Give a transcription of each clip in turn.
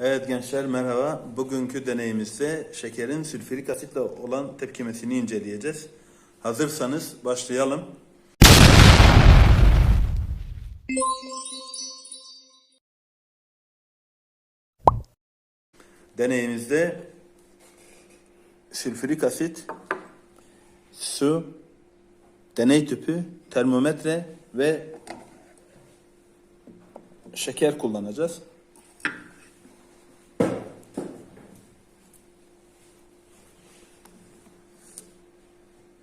Evet gençler merhaba. Bugünkü deneyimizde şekerin sülfürik asitle olan tepkimesini inceleyeceğiz. Hazırsanız başlayalım. Deneyimizde sülfürik asit, su, deney tüpü, termometre ve şeker kullanacağız.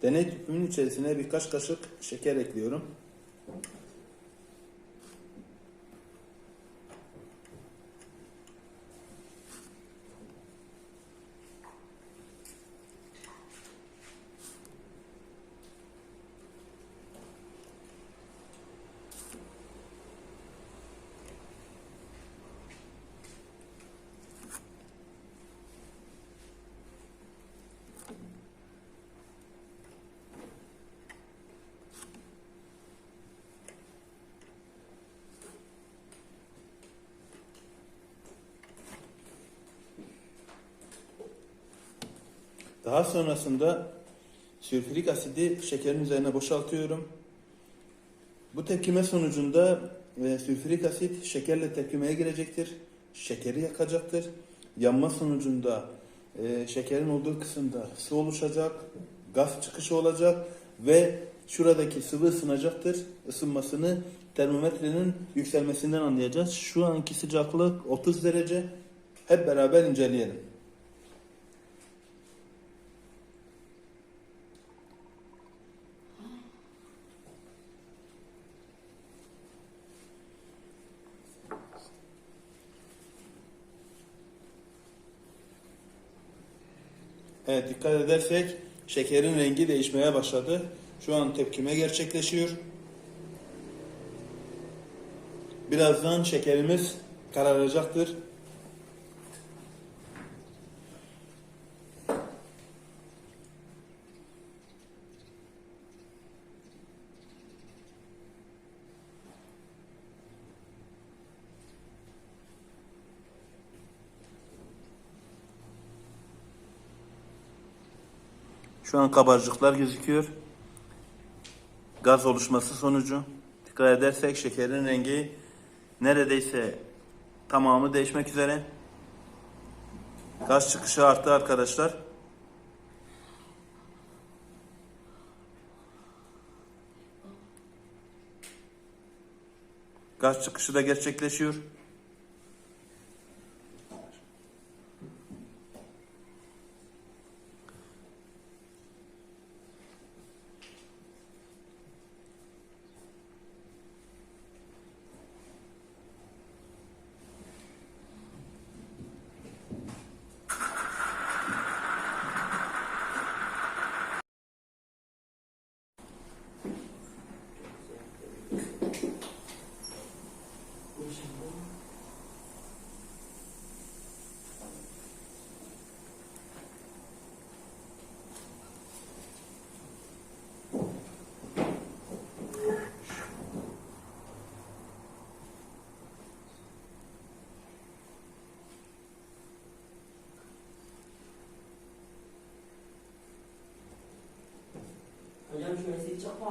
Deney tüpümün içerisine birkaç kaşık şeker ekliyorum. Daha sonrasında sülfürik asidi şekerin üzerine boşaltıyorum. Bu tepkime sonucunda e, sülfürik asit şekerle tepkimeye girecektir. Şekeri yakacaktır. Yanma sonucunda e, şekerin olduğu kısımda su oluşacak, gaz çıkışı olacak ve şuradaki sıvı ısınacaktır. Isınmasını termometrenin yükselmesinden anlayacağız. Şu anki sıcaklık 30 derece. Hep beraber inceleyelim. Evet dikkat edersek şekerin rengi değişmeye başladı. Şu an tepkime gerçekleşiyor. Birazdan şekerimiz kararacaktır. Şu an kabarcıklar gözüküyor. Gaz oluşması sonucu. Dikkat edersek şekerin rengi neredeyse tamamı değişmek üzere. Gaz çıkışı arttı arkadaşlar. Gaz çıkışı da gerçekleşiyor. Hocam şu mesleği çok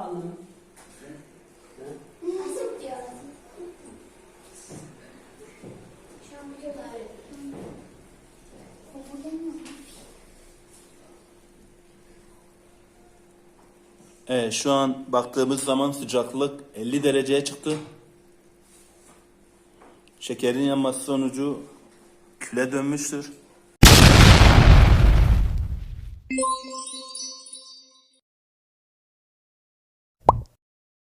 Evet şu an baktığımız zaman sıcaklık 50 dereceye çıktı. Şekerin yanması sonucu küle dönmüştür.